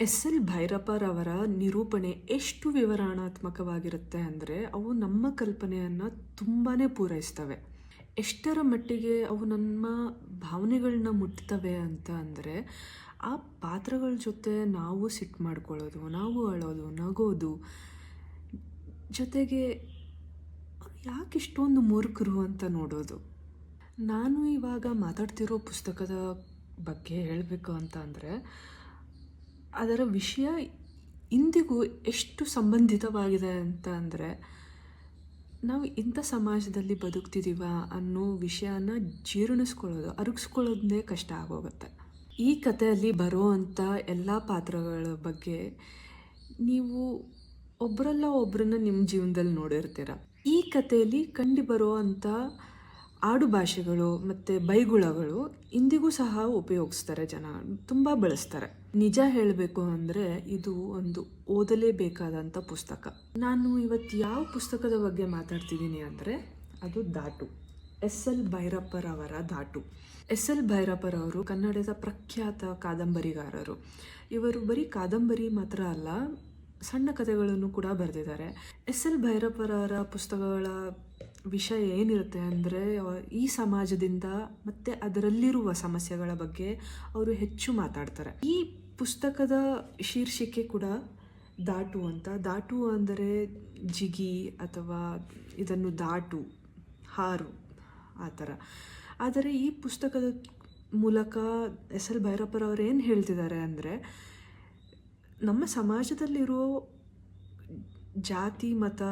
S L ಭೈರಪ್ಪರವರ ನಿರೂಪಣೆ ಎಷ್ಟು ವಿವರಣಾತ್ಮಕವಾಗಿರುತ್ತೆ ಅಂದರೆ ಅವು ನಮ್ಮ ಕಲ್ಪನೆಯನ್ನು ತುಂಬಾ ಪೂರೈಸ್ತವೆ. ಎಷ್ಟರ ಮಟ್ಟಿಗೆ ಅವು ನಮ್ಮ ಭಾವನೆಗಳನ್ನ ಮುಟ್ತವೆ ಅಂತ ಅಂದರೆ ಆ ಪಾತ್ರಗಳ ಜೊತೆ ನಾವು ಸಿಟ್ಟು ಮಾಡ್ಕೊಳ್ಳೋದು, ನಾವು ಅಳೋದು, ನಗೋದು ಜೊತೆಗೆ ಯಾಕೆ ಇಷ್ಟೊಂದು ಮೂರ್ಖರು ಅಂತ ನೋಡೋದು. ನಾನು ಇವಾಗ ಮಾತಾಡ್ತಿರೋ ಪುಸ್ತಕದ ಬಗ್ಗೆ ಹೇಳಬೇಕು ಅಂತ ಅಂದರೆ ಅದರ ವಿಷಯ ಇಂದಿಗೂ ಎಷ್ಟು ಸಂಬಂಧಿತವಾಗಿದೆ ಅಂತ ಅಂದರೆ, ನಾವು ಇಂಥ ಸಮಾಜದಲ್ಲಿ ಬದುಕ್ತಿದ್ದೀವ ಅನ್ನೋ ವಿಷಯನ ಜೀರ್ಣಿಸ್ಕೊಳ್ಳೋದು ಅರಗಿಸ್ಕೊಳ್ಳೋದೇ ಕಷ್ಟ ಆಗೋಗುತ್ತೆ. ಈ ಕಥೆಯಲ್ಲಿ ಬರೋವಂಥ ಎಲ್ಲ ಪಾತ್ರಗಳ ಬಗ್ಗೆ ನೀವು ಒಬ್ಬರಲ್ಲ ಒಬ್ಬರನ್ನ ನಿಮ್ಮ ಜೀವನದಲ್ಲಿ ನೋಡಿರ್ತೀರ. ಈ ಕಥೆಯಲ್ಲಿ ಕಂಡು ಆಡು ಭಾಷೆಗಳು ಮತ್ತು ಬೈಗುಳಗಳು ಇಂದಿಗೂ ಸಹ ಉಪಯೋಗಿಸ್ತಾರೆ ಜನ, ತುಂಬ ಬಳಸ್ತಾರೆ. ನಿಜ ಹೇಳಬೇಕು ಅಂದರೆ ಇದು ಒಂದು ಓದಲೇಬೇಕಾದಂಥ ಪುಸ್ತಕ. ನಾನು ಇವತ್ತು ಯಾವ ಪುಸ್ತಕದ ಬಗ್ಗೆ ಮಾತಾಡ್ತಿದ್ದೀನಿ ಅಂದರೆ ಅದು ದಾಟು. ಎಸ್ ಎಲ್ ಭೈರಪ್ಪರವರ ದಾಟು. ಎಸ್ ಎಲ್ ಭೈರಪ್ಪರವರು ಕನ್ನಡದ ಪ್ರಖ್ಯಾತ ಕಾದಂಬರಿಗಾರರು. ಇವರು ಬರೀ ಕಾದಂಬರಿ ಮಾತ್ರ ಅಲ್ಲ, ಸಣ್ಣ ಕಥೆಗಳನ್ನು ಕೂಡ ಬರೆದಿದ್ದಾರೆ. ಎಸ್ ಎಲ್ ಭೈರಪ್ಪರವರ ಪುಸ್ತಕಗಳ ವಿಷಯ ಏನಿರುತ್ತೆ ಅಂದರೆ ಈ ಸಮಾಜದಿಂದ ಮತ್ತು ಅದರಲ್ಲಿರುವ ಸಮಸ್ಯೆಗಳ ಬಗ್ಗೆ ಅವರು ಹೆಚ್ಚು ಮಾತಾಡ್ತಾರೆ. ಈ ಪುಸ್ತಕದ ಶೀರ್ಷಿಕೆ ಕೂಡ ದಾಟು ಅಂತ. ದಾಟು ಅಂದರೆ ಜಿಗಿ ಅಥವಾ ಇದನ್ನು ದಾಟು, ಹಾರು, ಆ ಥರ. ಆದರೆ ಈ ಪುಸ್ತಕದ ಮೂಲಕ ಎಸ್ ಎಲ್ ಭೈರಪ್ಪರವರು ಏನು ಹೇಳ್ತಿದ್ದಾರೆ ಅಂದರೆ, ನಮ್ಮ ಸಮಾಜದಲ್ಲಿರೋ ಜಾತಿ, ಮತ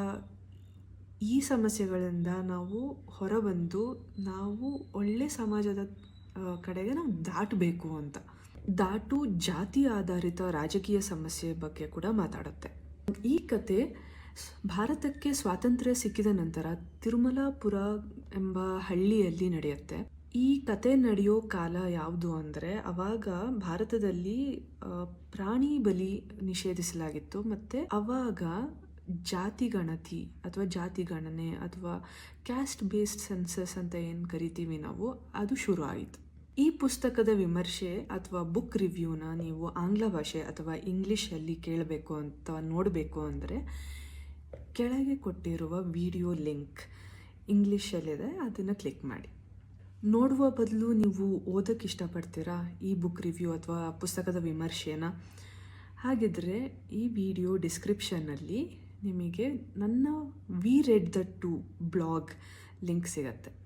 ಈ ಸಮಸ್ಯೆಗಳಿಂದ ನಾವು ಹೊರಬಂದು ನಾವು ಒಳ್ಳೆ ಸಮಾಜದ ಕಡೆಗೆ ನಾವು ದಾಟಬೇಕು ಅಂತ. ದಾಟು ಜಾತಿ ಆಧಾರಿತ ರಾಜಕೀಯ ಸಮಸ್ಯೆ ಬಗ್ಗೆ ಕೂಡ ಮಾತಾಡುತ್ತೆ. ಈ ಕತೆ ಭಾರತಕ್ಕೆ ಸ್ವಾತಂತ್ರ್ಯ ಸಿಕ್ಕಿದ ನಂತರ ತಿರುಮಲಾಪುರ ಎಂಬ ಹಳ್ಳಿಯಲ್ಲಿ ನಡೆಯುತ್ತೆ. ಈ ಕತೆ ನಡೆಯೋ ಕಾಲ ಯಾವುದು ಅಂದರೆ ಅವಾಗ ಭಾರತದಲ್ಲಿ ಪ್ರಾಣಿ ಬಲಿ ನಿಷೇಧಿಸಲಾಗಿತ್ತು. ಮತ್ತು ಅವಾಗ ಜಾತಿ ಗಣತಿ ಅಥವಾ ಜಾತಿ ಗಣನೆ ಅಥವಾ ಕ್ಯಾಸ್ಟ್ ಬೇಸ್ಡ್ ಸೆನ್ಸಸ್ ಅಂತ ಏನು ಕರಿತೀವಿ ನಾವು, ಅದು ಶುರು ಆಯಿತು. ಈ ಪುಸ್ತಕದ ವಿಮರ್ಶೆ ಅಥವಾ ಬುಕ್ ರಿವ್ಯೂನ ನೀವು ಆಂಗ್ಲ ಭಾಷೆ ಅಥವಾ ಇಂಗ್ಲೀಷಲ್ಲಿ ಕೇಳಬೇಕು ಅಂತ ನೋಡಬೇಕು ಅಂದರೆ, ಕೆಳಗೆ ಕೊಟ್ಟಿರುವ ವಿಡಿಯೋ ಲಿಂಕ್ ಇಂಗ್ಲೀಷಲ್ಲಿದೆ ಅದನ್ನು ಕ್ಲಿಕ್ ಮಾಡಿ. ನೋಡುವ ಬದಲು ನೀವು ಓದೋಕ್ಕೆ ಇಷ್ಟಪಡ್ತೀರಾ ಈ ಬುಕ್ ರಿವ್ಯೂ ಅಥವಾ ಪುಸ್ತಕದ ವಿಮರ್ಶೆನ? ಹಾಗಿದ್ರೆ ಈ ವಿಡಿಯೋ ಡಿಸ್ಕ್ರಿಪ್ಷನ್ನಲ್ಲಿ ನಿಮಗೆ ನನ್ನ V red the to blog link ಸಿಗತ್ತೆ.